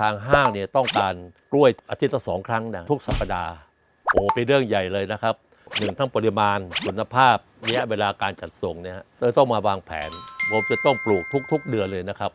ทางห้างเนี่ยต้องการกล้วยอาทิตย์ละสองครั้งนะทุกสัปดาห์โอ้เป็นเรื่องใหญ่เลยนะครับหนึ่งทั้งปริมาณคุณภาพระยะเวลาการจัดส่งเนี่ยเราต้องมาวางแผนผมจะต้องปลูกทุก ๆ เดือนเลยนะครับ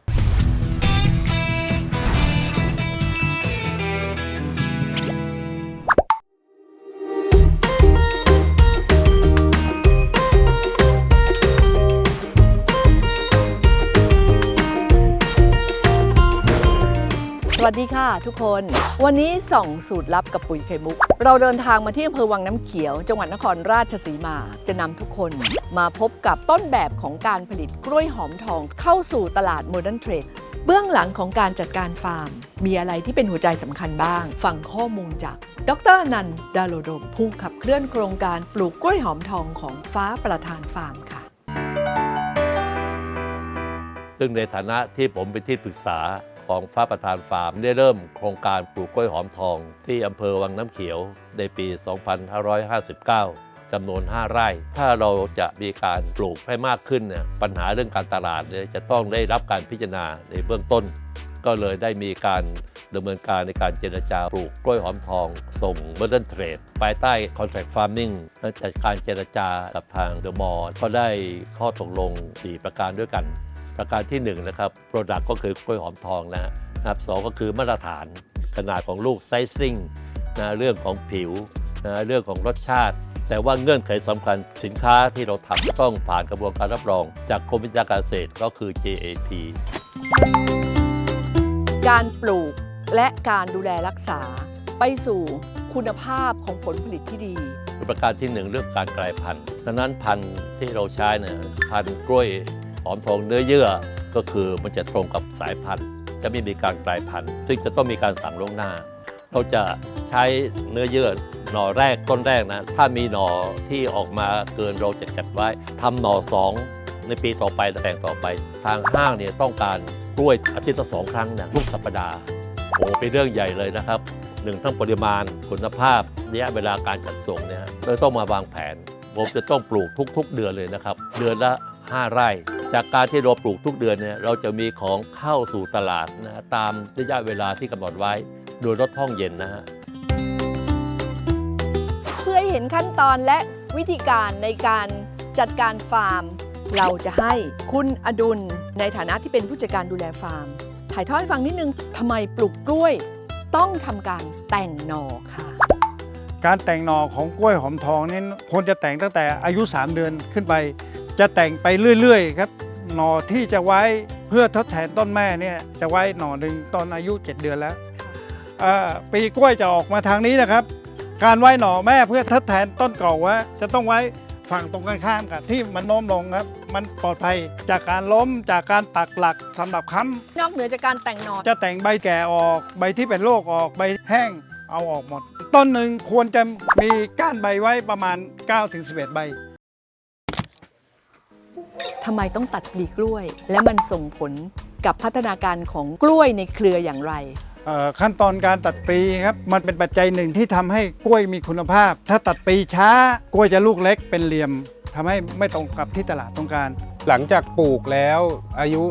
วัสดีค่ะทุกคน วันนี้ส่องสูตรลับกับปุ๋ยไข่มุก เราเดินทางมาที่อำเภอวังน้ำเขียว จังหวัดนครราชสีมา จะนำทุกคนมาพบกับต้นแบบของการผลิตกล้วยหอมทองเข้าสู่ตลาดโมเดิร์นเทรดเบื้องหลังของการจัดการฟาร์ม มีอะไรที่เป็นหัวใจสำคัญบ้าง ฟังข้อมูลจาก ดรนันท์ดาโลดมผู้ขับเคลื่อนโครงการปลูกกล้วยหอมทองของฟ้าประธานฟาร์มค่ะ ซึ่งในฐานะที่ผมเป็นที่ปรึกษา ของฟ้าประธานฟาร์มได้เริ่มโครงการปลูกกล้วยหอมทอง ที่อำเภอวังน้ำเขียวในปี 2559จำนวน 5 ไร่ ถ้าเราจะมีการปลูกให้มากขึ้นเนี่ยปัญหาเรื่องการตลาดเนี่ยจะต้องได้รับการพิจารณาในเบื้องต้น ก็เลยได้มีการดำเนินการในการเจรจาปลูกกล้วยหอมทอง ส่ง Modern Trade ภายใต้ Contract Farming และจากการเจรจากับทางเดอะมอลก็ได้ข้อตกลง 4 ประการด้วยกัน ประการที่1นะครับ Product ก็คือกล้วยหอมทองนะครับสองก็คือมาตรฐานขนาดของลูกไซซิ่งนะเรื่องของผิวนะเรื่องของรสชาติ แต่ว่าเงื่อนไขสำคัญสินค้าที่เราทำต้องผ่านกระบวนการรับรอง จากกรมวิชาการเกษตรก็คือ JAT การปลูกและการดูแลรักษาไปสู่คุณภาพของผลผลิตที่ดีประการที่หนึ่งเรื่องการกลายพันธุ์ดังนั้นพันธุ์ที่เราใช้เนี่ยพันธุ์กล้วยหอมทองเนื้อเยื่อ ก็คือมันจะตรงกับสายพันธุ์ จะไม่มีการกลายพันธุ์ ซึ่งจะต้องมีการสั่งล่วงหน้า เราจะใช้เนื้อเยื่อหน่อแรกต้นแรกนะ ถ้ามีหน่อที่ออกมาเกินเราจะจัดไว้ทำหน่อสองในปีต่อไปแต่งต่อไป ทางห้างเนี่ยต้องการ กล้วยอาทิตย์ละสองครั้งนะทุกสัปดาห์โอ้เป็นเรื่องใหญ่เลยนะครับหนึ่งทั้งปริมาณคุณภาพระยะเวลาการจัดส่งเนี่ยเราต้องมาวางแผนผมจะต้องปลูกทุก ๆ เดือนเลยนะครับ เดือนละ 5 ไร่ จากการที่เราปลูกทุกเดือนเนี่ยเราจะมีของเข้าสู่ตลาดนะตามระยะเวลาที่กำหนดไว้ โดยรถห้องเย็นนะฮะเพื่อให้เห็นขั้นตอนและวิธีการในการจัดการฟาร์ม เราจะให้คุณอดุลในฐานะที่เป็นผู้จัดการดูแลฟาร์ม ถ่ายทอดให้ฟังนิดนึงทำไมปลูกกล้วยต้องทำการแต่งหน่อค่ะ การแต่งหน่อของกล้วยหอมทองนี่ควรจะแต่งตั้งแต่อายุ 3 เดือนขึ้นไป จะแต่งไปเรื่อยๆครับหน่อที่จะไว้เพื่อทดแทนต้นแม่เนี่ยจะไว้หน่อหนึ่งตอนอายุ 7 เดือนแล้วเอ่อปีกล้วยจะออกมาทางนี้นะครับ การไว้หน่อแม่เพื่อทดแทนต้นเก่าว่าจะต้องไว้ฝั่งตรงกันข้ามกับที่มันโน้มลงครับ มันปลอดภัย จากการล้มจากการปักหลักสำหรับค้ำนอกเหนือจากการแต่งหน่อจะแต่งใบแก่ออกใบที่เป็นโรคออกใบแห้งเอาออกหมด ต้นหนึ่งควรจะมีก้านใบไว้ประมาณ 9-11 ใบทำไมต้องตัดปลีกล้วย และมันส่งผลกับพัฒนาการของกล้วยในเครืออย่างไรเอ่อขั้นตอนการตัดปลีครับมันเป็นปัจจัยหนึ่งที่ทำให้กล้วยมีคุณภาพ ถ้าตัดปลีช้ากล้วยจะลูกเล็กเป็นเหลี่ยม ทำให้ไม่ตรงกับที่ตลาดต้องการ หลังจากปลูกแล้วอายุ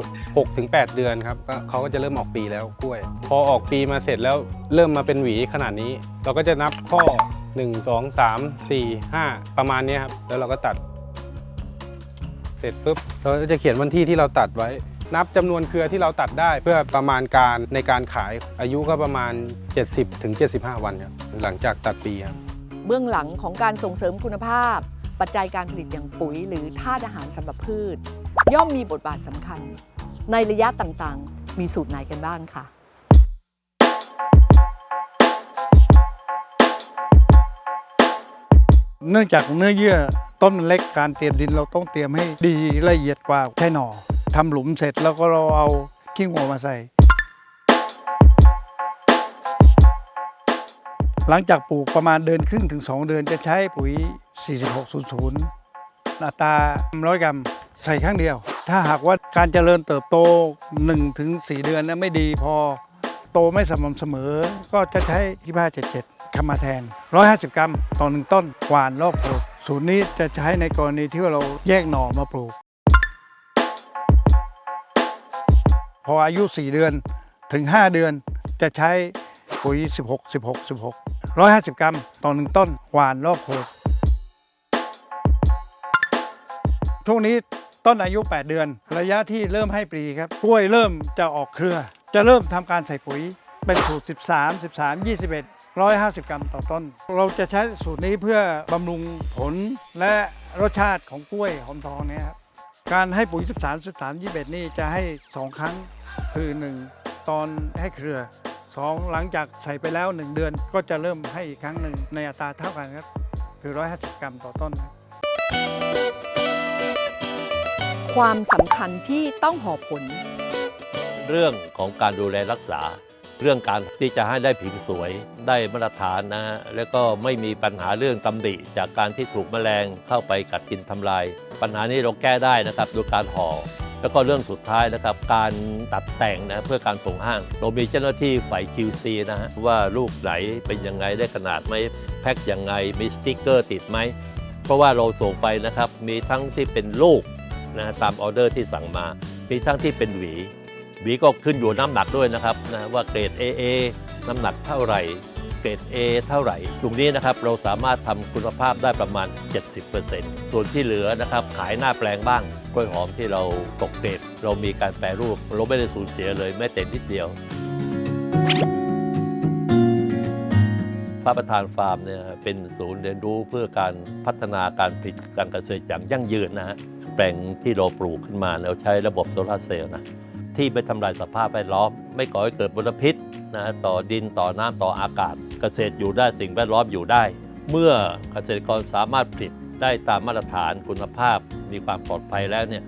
6-8 เดือนครับก็เขาก็จะเริ่มออกปีแล้วกล้วย พอออกปีมาเสร็จแล้วเริ่มมาเป็นหวีขนาดนี้ เราก็จะนับข้อ 1 2 3 4 5 ประมาณเนี้ยครับแล้วเราก็ตัด เสร็จปุ๊บเราก็จะเขียนวันที่ที่เราตัดไว้ นับจำนวนเครือที่เราตัดได้เพื่อประมาณการในการขายอายุก็ประมาณ 70-75 วันครับหลังจากตัดปีครับ เบื้องหลังของการส่งเสริมคุณภาพ ปัจจัยการผลิตอย่างปุ๋ย หรือธาตุอาหารสำหรับพืช ย่อมมีบทบาทสำคัญ ในระยะต่างๆ มีสูตรไหนกันบ้างค่ะเนื่องจากเนื้อเยื่อต้นมันเล็กการเตรียมดินเราต้องเตรียมให้ดีละเอียดกว่าใช่หน่อทำหลุมเสร็จแล้วก็เราเอาขี้งัวมาใส่ หลังจากปลูกประมาณเดือนครึ่งถึง 2 เดือนจะใช้ปุ๋ย 4600อัตาร้อยกรัมใส่ข้งเดียว ถ้าหากว่าการเจริญเติบโต1-4ถึง4เดือนนะไม่ดีพอโตไม่สม่ำเสมอ ก็จะใช้ที่ผ้า77เข้ามาแทน 150 กรัมต่อหนึ่งต้นกวานรอบปลูกสูตรนี้จะใช้ในกรณีที่เราแยกหน่อมาปลูก พออายุ 4 เดือนถึง 5 เดือนจะใช้ปุ๋ย 16 16 16 150 กรัมต่อหนึ่งต้นหวานรอบโคน ช่วงนี้ต้นอายุ 8 เดือน ระยะที่เริ่มให้ปลีครับกล้วยเริ่มจะออกเครือ จะเริ่มทำการใส่ปุ๋ยเป็นสูตร 13 13 21 150 กรัมต่อต้น เราจะใช้สูตรนี้เพื่อบำรุงผลและรสชาติของกล้วยหอมทองเนี่ยครับการให้ปุ๋ย 13 13 21 นี่จะให้ 2 ครั้งคือ 1 ตอนให้เครือ 2 หลังจากใส่ไปแล้ว 1 เดือนก็จะเริ่มให้อีกครั้งหนึ่งในอัตราเท่ากันครับคือ 150 กรัมต่อต้นครับ ความสำคัญที่ต้องห่อผล เรื่องของการดูแลรักษา เรื่องการที่จะให้ได้ผิวสวยได้มาตรฐานนะฮะแล้วก็ไม่มีปัญหาเรื่องตำหนิจากการที่ถูกแมลงเข้าไปกัดกินทำลาย ปัญหานี้เราแก้ได้นะครับโดยการห่อแล้วก็เรื่องสุดท้ายนะครับการตัดแต่งนะเพื่อการส่งห้าง เรามีเจ้าหน้าที่ฝ่าย QC นะฮะว่าลูกไหนเป็นยังไงได้ขนาดไหมแพ็คยังไงมีสติ๊กเกอร์ติดไหม เพราะว่าเราส่งไปนะครับมีทั้งที่เป็นลูก นะตามออเดอร์ที่สั่งมามีทั้งที่เป็นหวี หวีก็ขึ้นอยู่น้ำหนักด้วยนะครับนะว่าเกรด AA น้ำหนักเท่าไหร่เกรด A เท่าไหร่ ตรงนี้นะครับเราสามารถทำคุณภาพได้ประมาณ 70%ส่วนที่เหลือนะครับขายหน้าแปลงบ้าง กล้วยหอมที่เราตกเกรด เรามีการแปรรูป เราไม่ได้สูญเสียเลยแม้แต่นิดเดียวพระประธานฟาร์มเนี่ยเป็นศูนย์เรียนรู้เพื่อการพัฒนาการผลิตการเกษตรอย่างยั่งยืนนะฮะ ลงที่เราปลูกขึ้นมาเราใช้ระบบโซลาร์เซลล์นะที่ไม่ทำลายสภาพแวดล้อม ไม่ก่อให้เกิดมลพิษนะฮะต่อดินต่อน้ำต่ออากาศ เกษตรอยู่ได้สิ่งแวดล้อมอยู่ได้ เมื่อเกษตรกรสามารถผลิตได้ตามมาตรฐานคุณภาพ มีความปลอดภัยแล้วเนี่ย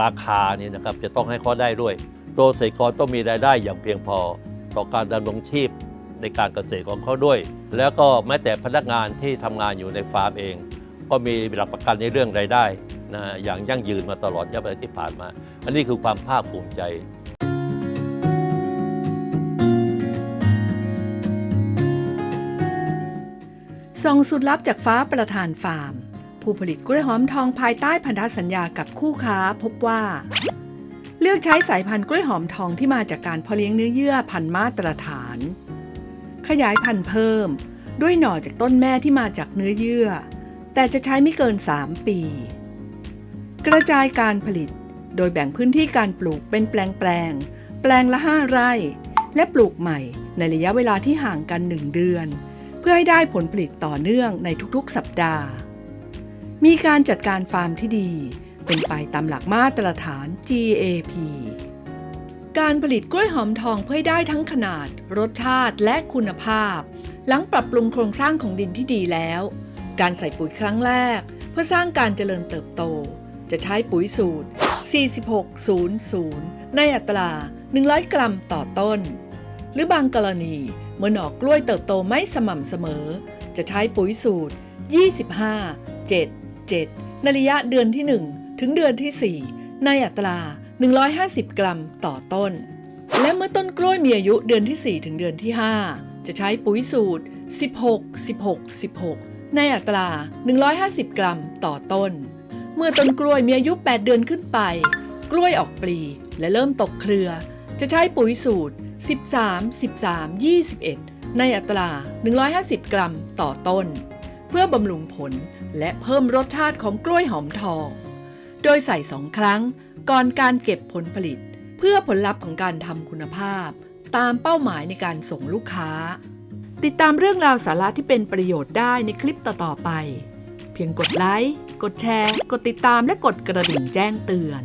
ราคานี่นะครับจะต้องให้เขาได้ด้วย ตัวเกษตรกรต้องมีรายได้อย่างเพียงพอ ต่อการดำรงชีพในการเกษตรของเขาด้วย แล้วก็แม้แต่พนักงานที่ทำงานอยู่ในฟาร์มเอง ก็มีหลักประกันในเรื่องรายได้ นะอย่างยั่งยืนมาตลอดระยะเวลาที่ผ่านมา อันนี้คือความภาคภูมิใจส่งสุดลับจากฟ้าประธานฟาร์ม ผู้ผลิตกล้วยหอมทองภายใต้พันธสัญญากับคู่ค้าพบว่า เลือกใช้สายพันธุ์กล้วยหอมทองที่มาจากการเพาะเลี้ยงเนื้อเยื่อพันธุ์มาตรฐาน ขยายพันธุ์เพิ่ม ด้วยหน่อจากต้นแม่ที่มาจากเนื้อเยื่อ แต่จะใช้ไม่เกิน 3 ปี กระจายการผลิต โดยแบ่งพื้นที่การปลูกเป็นแปลงแปลงๆแปลงละ 5 ไร่ และปลูกใหม่ในระยะเวลาที่ห่างกัน 1 เดือน เพื่อให้ได้ผลผลิตต่อเนื่องในทุกๆ สัปดาห์ มีการจัดการฟาร์มที่ดี เป็นไปตามหลักมาตรฐาน GAP การผลิตกล้วยหอมทองเพื่อได้ทั้งขนาด รสชาติและคุณภาพ หลังปรับปรุงโครงสร้างของดินที่ดีแล้ว การใส่ปุ๋ยครั้งแรก เพื่อสร้างการเจริญเติบโต จะใช้ปุ๋ยสูตร 4600 ในอัตรา 100 กรัมต่อต้น หรือบางกรณีเมื่อหน่อกล้วยเติบโตไม่สม่ำเสมอ จะใช้ปุ๋ยสูตร 25 7 7 ในระยะเดือนที่ 1 ถึงเดือนที่ 4 ในอัตรา 150 กรัมต่อต้น และเมื่อต้นกล้วยมีอายุเดือนที่ 4 ถึงเดือนที่ 5 จะใช้ปุ๋ยสูตร 16 16 16 ในอัตรา 150 กรัมต่อต้น เมื่อต้นกล้วยมีอายุ 8 เดือนขึ้นไป กล้วยออกปลีและเริ่มตกเครือ จะใช้ปุ๋ยสูตร 13 13 21 ในอัตรา 150 กรัมต่อต้น เพื่อบำรุงผลและเพิ่มรสชาติของกล้วยหอมทอง โดยใส่สองครั้งก่อนการเก็บผลผลิต เพื่อผลลัพธ์ของการทำคุณภาพ ตามเป้าหมายในการส่งลูกค้า ติดตามเรื่องราวสาระที่เป็นประโยชน์ได้ในคลิปต่อๆไป เพียงกดไลค์ กดแชร์ กดติดตามและกดกระดิ่งแจ้งเตือน